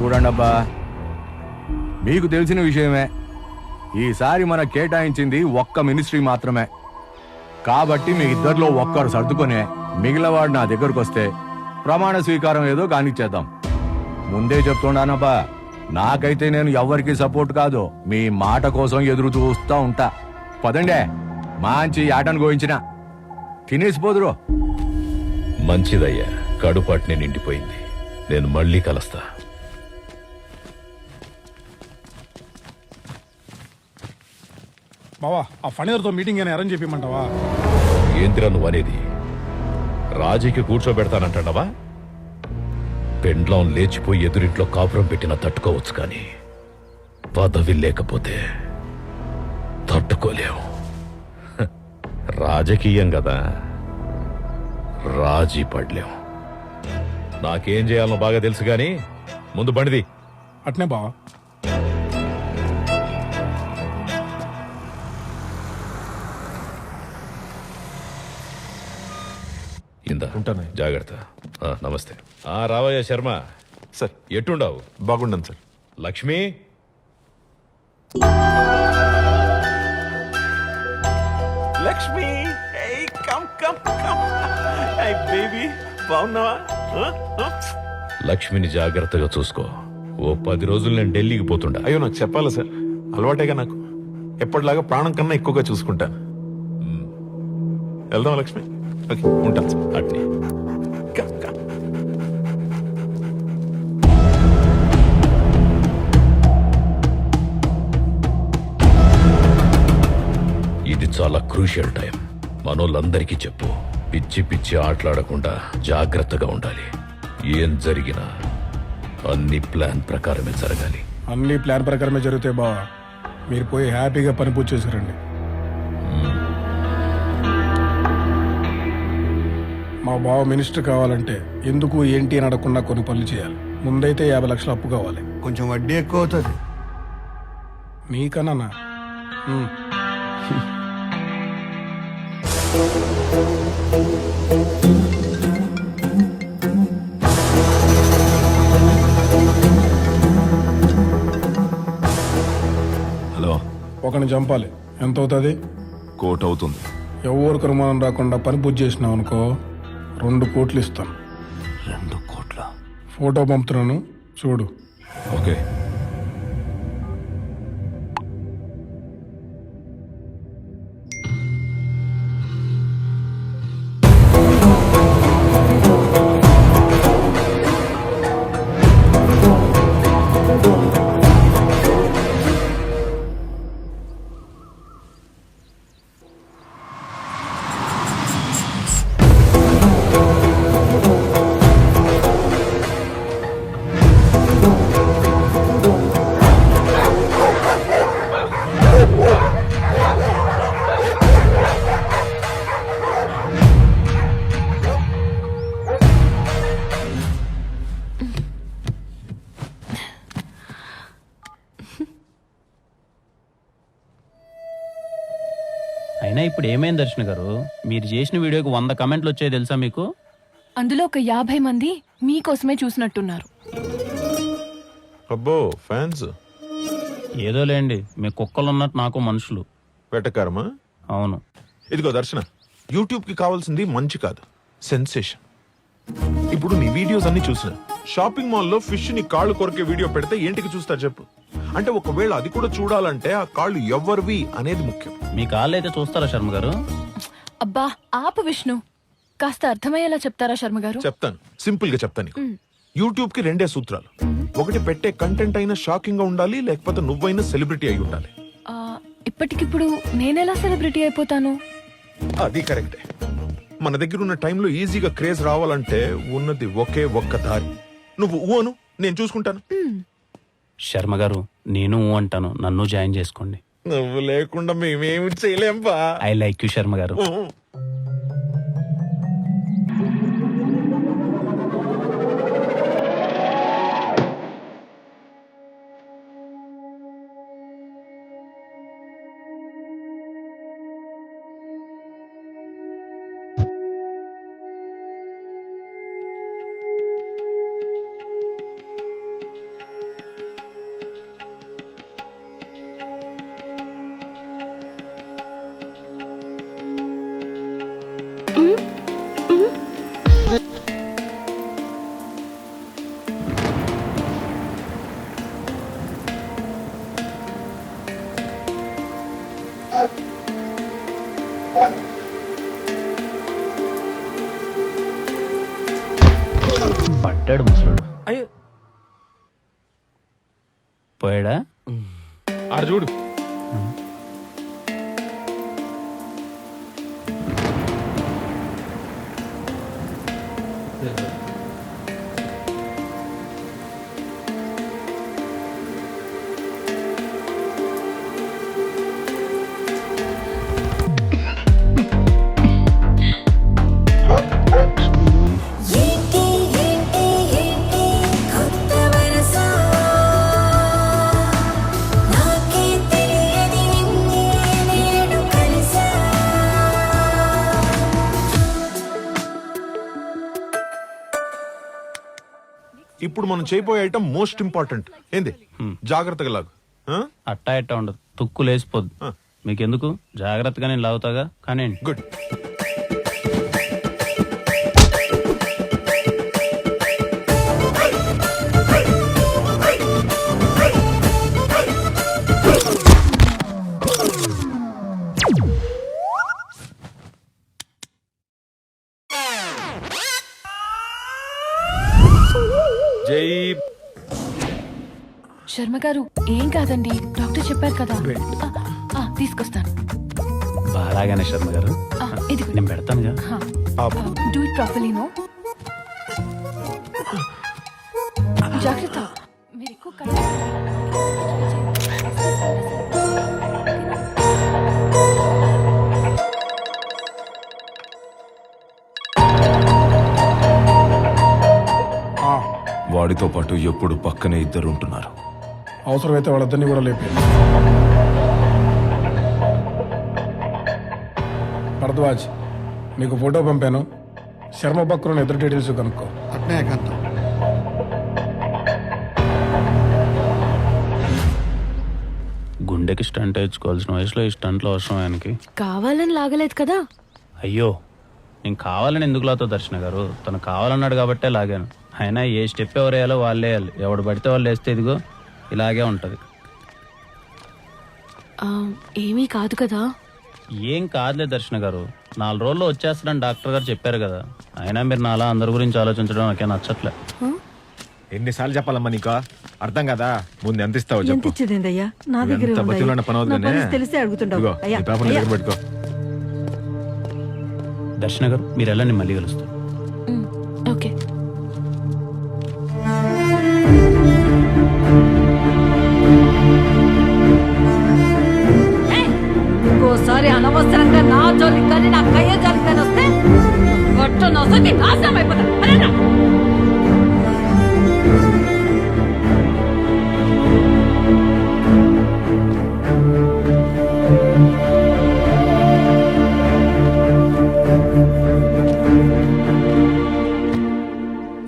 చూడండి అబ్బా మీకు తెలిసిన విషయమే. ఈసారి మన కేటాయించింది ఒక్క మినిస్ట్రీ మాత్రమే. కాబట్టి మీ ఇద్దరిలో ఒక్కరు సర్దుకొని మిగిలినవాడు నా దగ్గరకు వస్తే ప్రమాణ స్వీకారం ఏదో కానిచ్చేద్దాం. ముందే చెప్తున్నానబ్బా నాకైతే నేను ఎవరికి సపోర్ట్ కాదు. మీ మాట కోసం ఎదురు చూస్తూ ఉంటా. పదండే. మంచి ఆటను గోయించిన. తినేసిపోదురు మంచిదయ్యా. కడుపాటిని నిండిపోయింది. నేను మళ్ళీ కలుస్తా. బావా ఆ ఫణిధర్తో మీటింగ్ అని అరేంజ్ చెప్పమంటావా ఏందిరా నువ్వు అనేది? రాజీకి కూర్చోబెడతానంటావా పెండ్లం లేచిపోయి ఎదురింట్లో కాపురం పెట్టినా తట్టుకోవచ్చు కానీ పదవి లేకపోతే తట్టుకోలేవు హ, రాజకీయం కదా. రాజీ పడలేం. నాకేం చేయాలనో బాగా తెలుసు గాని ముందు బండిది. అట్నే బావా. ఇందా ఉంటాను. జాగ్రత్త. ఆ, నమస్తే. ఆ రావయ్య శర్మ. సార్. ఎట్టుండవు? బాగుండను sir. Lakshmi? Lakshmi. Come come come. Baby బాగున్నావా? లక్ష్మిని జాగ్రత్తగా చూసుకో. ఓ పది రోజులు నేను ఢిల్లీకి పోతుండా. అయ్యో నాకు చెప్పాలి సార్. అలవాటేగా నాకు. ఎప్పటిలాగా ప్రాణం కన్నా ఎక్కువగా చూసుకుంటాను. వెళ్దాం లక్ష్మి? ఓకే ఉంటాను సార్. అట్నే చాలా క్రూషియల్ టైం. మనోళ్ళందరికీ చెప్పు. పిచ్చి పిచ్చి ఆటలాడకుండా జాగ్రత్తగా ఉండాలి. ఏం జరిగినా అన్ని ప్లాన్ ప్రకారమే జరగాలి. అన్ని ప్లాన్ ప్రకారమే జరుగుతాయి బావా. మీరు పోయి హ్యాపీగా పని పూర్తి చేశారండి. మా బావ మినిస్టర్ కావాలంటే ఎందుకు ఏంటి అని అడగకుండా కొన్ని పనులు చేయాలి. ముందైతే యాభై లక్షలు అప్పు కావాలి. కొంచెం వడ్డీ ఎక్కువ అవుతుంది. మీకన్నా ఉమ్. హలో. ఒకని చంపాలి. ఎంత అవుతుంది కోట్ అవుతుంది ఎవరికి అనుమానం రాకుండా పని పూర్తి చేసినావు అనుకో రెండు కోట్లు ఇస్తాను. రెండు కోట్ల? ఫోటో పంపుతున్నాను. చూడు. ఓకే. అయినా ఇప్పుడు ఏమైంది దర్శన గారు? మీరు చేసిన వీడియోకి వంద కమెంట్లు వచ్చాయి తెలుసా మీకు? అందులో ఒక యాభై మంది మీకోసమే చూసినట్టున్నారు. అబ్బో ఫ్యాన్స్. ఏదో లేండి మీ కుక్కలు ఉన్నట్టు నాకు మనుషులు. వెటకారమా? అవును. ఇదిగో దర్శన యూట్యూబ్కి కావాల్సింది మంచి కాదు సెన్సేషన్. ఇప్పుడు నీ వీడియోస్ అన్ని చూసిన. షాపింగ్ మాల్లో ఫిష్ని కాళ్ళు కొరికే వీడియో పెడితే ఏంటికి చూస్తారు చెప్పు. అంటే ఒకవేళ అది కూడా చూడాలంటే ఆ కాళ్ళు ఎవరివి అనేది ముఖ్యం. మీ కాళ్ళు అయితే చూస్తారా శర్మ గారు? అబ్బా ఆపు విష్ణు. కాస్త అర్థమయ్యేలా చెప్తారా శర్మ గారు? చెప్తాను. సింపుల్గా చెప్తాను నీకు. యూట్యూబ్కి రెండే సూత్రాలు. ఒకటి పెట్టే కంటెంట్ అయినా షాకింగ్గా ఉండాలి లేకపోతే నువ్వైనా సెలబ్రిటీ అయి ఉండాలి. ఆ, ఇప్పటికిప్పుడు నేనెలా సెలబ్రిటీ అయిపోతాను? అది కరెక్టే. మన దగ్గర ఉన్న టైంలో ఈజీగా క్రేజ్ రావాలంటే ఉన్నది ఒకే ఒక్క దారి. నువ్వు ఊను నేను చూసుకుంటాను. శర్మ గారు నేను అంటాను నన్ను జాయిన్ చేసుకోండి. నువ్వు లేకుండా మేమేమి చేయలేంపా ఐ లైక్ యూ శర్మ గారు. పట్టాడు ముసలుడు. అయ్యో. పోయాడా? ఆడ చూడు. ఇప్పుడు మనం చేయబోయే ఐటమ్ మోస్ట్ ఇంపార్టెంట్ ఏంది? జాగ్రత్తగా లాగు. ఆ? అట్టా ఇట్టా ఉండదు. తుక్కు లేసిపోద్దు ఆ. మీకెందుకు? జాగ్రత్తగా నేను లాగుతాగా? కానీ గుడ్ శర్మ గారు ఏం కాదండి డాక్టర్ చెప్పారు కదా. ఆ, ఆ, తీసుకొస్తాను. బాగానే శర్మ గారు. ఆ, ఇదిగో. నేను పెడతానుగా డూ ఇట్ ప్రాపర్లీ నో జాగ్రత్త. మీరు ఎక్కువ కళ్ళు- ఆ, వాడితో పాటు ఎప్పుడు పక్కనే ఇద్దరు ఉంటున్నారు. అవసరమైతే వాళ్ళిద్దరిని కూడా లేపే. భరద్వాజ్ నీకు ఫోటో పంపాను. శర్మ బక్రుని ఎదురు డీటెయిల్స్ కనుక్కో. అట్నే కాంతం గుండెకి స్టంట్ వేయించుకోవాల్సిన వయసులో ఈ స్టంట్లో అవసరం ఆయనకి. కావాలని లాగలేదు కదా? అయ్యో నేను కావాలని ఎందుకు లాతో దర్శన గారు? తను కావాలన్నాడు కాబట్టే లాగాను. అయినా ఏ స్టెప్ ఎవరు వేయాలో వాళ్ళే వేయాలి. ఎవడు పడితే వాళ్ళు వేస్తే ఇదిగో. ఇలాగే ఉంటుంది. ఏమీ కాదు కదా? ఏం కాదులే దర్శన గారు. నాలుగు రోజుల్లో వచ్చేస్తాడని డాక్టర్ గారు చెప్పారు కదా. అయినా మీరు నాలా అందరి గురించి ఆలోచించడం నాకే నచ్చట్లే. ఎన్నిసార్లు చెప్పాలమ్మా నీకు? అర్థం కదా? ముందు ఎంత ఇస్తావు ఎంత చెప్పు. ఇచ్చేదేందయ్యా నా దగ్గర ఎంత బతిలో పని అవుతుందనే? తెలిస్తే అడుగుతుండవు ఇదిగో, అయ్యా ఈ పేపర్ నీ అయ్యా. దగ్గర పెట్టుకో. దర్శన గారు మీరు వెళ్ళండి మళ్ళీ కలుస్తాను మ్, అనవసరంగా నా జోలికి కానీ నా కయ్య జోలికి కానీ వస్తే గొట్ట నొసకి నాశనం?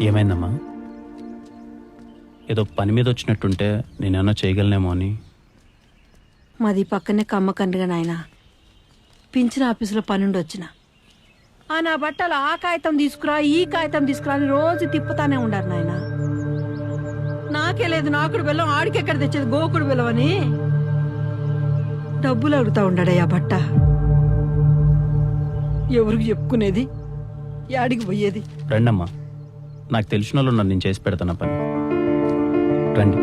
ఏమైందమ్మా? ఏదో పని మీద వచ్చినట్టుంటే నేనేమన్నా చేయగలనేమో అని. మాది పక్కనే కమ్మకండ్రిగా నాయన. పింఛన్ ఆఫీసులో పనుండి వచ్చిన ఆ నా బట్టలు ఆ కాగితం తీసుకురా ఈ కాగితం తీసుకురా అని రోజు తిప్పుతానే ఉండారు నాయన. నాకే లేదు నాకుడు బెల్లం ఆడికెక్కడ తెచ్చేది గోకుడు బెల్లం అని డబ్బులు అడుగుతా ఉండాడయ్యా బట్ట. ఎవరికి చెప్పుకునేది? యాడికి పోయేది? రండమ్మా. నాకు తెలిసిన వాళ్ళు ఉన్నారు నేను చేసి పెడతాను ఆ పని. రండి.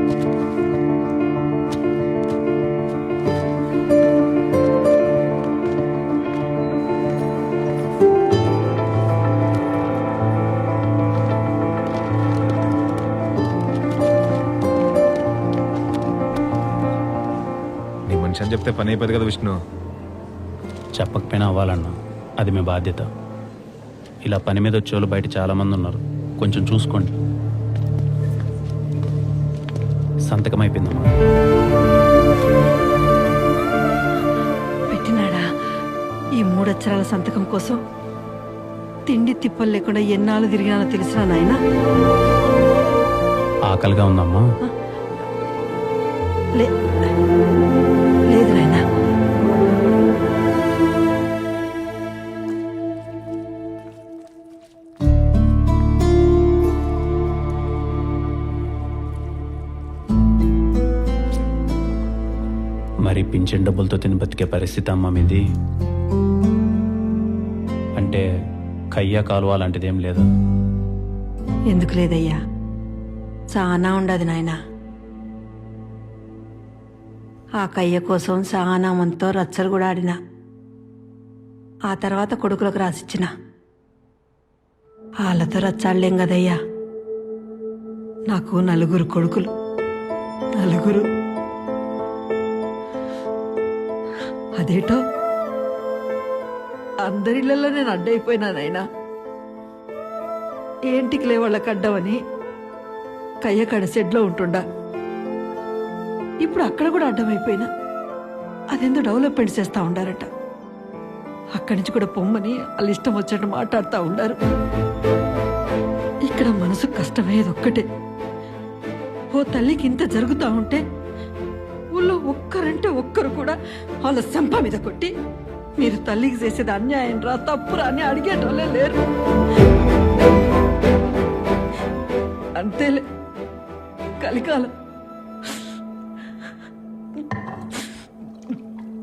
చెప్తే పని అయిపోతుంది కదా విష్ణు? చెప్పకపోయినా అవ్వాలన్నా. అది మీ బాధ్యత. ఇలా పని మీద వచ్చే బయట చాలా మంది ఉన్నారు. కొంచెం చూసుకోండి. సంతకం అయిపోయిందమ్మా. పెట్టినాడా? ఈ మూడక్షరాల సంతకం కోసం తిండి తిప్పలు లేకుండా ఎన్నాళ్ళు తిరిగినానో తెలిసిన నాయన? ఆకలిగా ఉందమ్మా. లే. మరి పింఛన్ డబ్బులతో తిని బతికే పరిస్థితి అమ్మ మీది? కయ్య కాలువ అలాంటిది ఏం లేదు? ఎందుకు లేదయ్యా? చాలా ఉండదు నాయన. ఆ కయ్య కోసం చాలా మనతో రచ్చలు కూడా ఆడిన. ఆ తర్వాత కొడుకులకు రాసిచ్చిన. వాళ్ళతో రచ్చాడలేం కదయ్యా. నాకు నలుగురు కొడుకులు. నలుగురు అదేటో? అందరిళ్ళలో నేను అడ్డైపోయినానైనా ఏంటికి లే వాళ్ళకి అడ్డమని కయ్యకాడ షెడ్లో ఉంటుండా. ఇప్పుడు అక్కడ కూడా అడ్డమైపోయినా. అదెందో డెవలప్మెంట్ చేస్తూ ఉండారట. అక్కడి నుంచి కూడా పొమ్మని వాళ్ళు ఇష్టం వచ్చినట్టు మాట్లాడుతూ ఉండారు. ఇక్కడ మనసు కష్టమయ్యేది ఒక్కటే. ఓ తల్లికి ఇంత జరుగుతూ ఉంటే ఊళ్ళో ఒక్కరంటే ఒక్కరు కూడా వాళ్ళ సంప మీద కొట్టి మీరు తల్లికి చేసేది అన్యాయం రా తప్పురా అని అడిగేటోళ్ళే లేరు. అంతేలే. కలికాలం.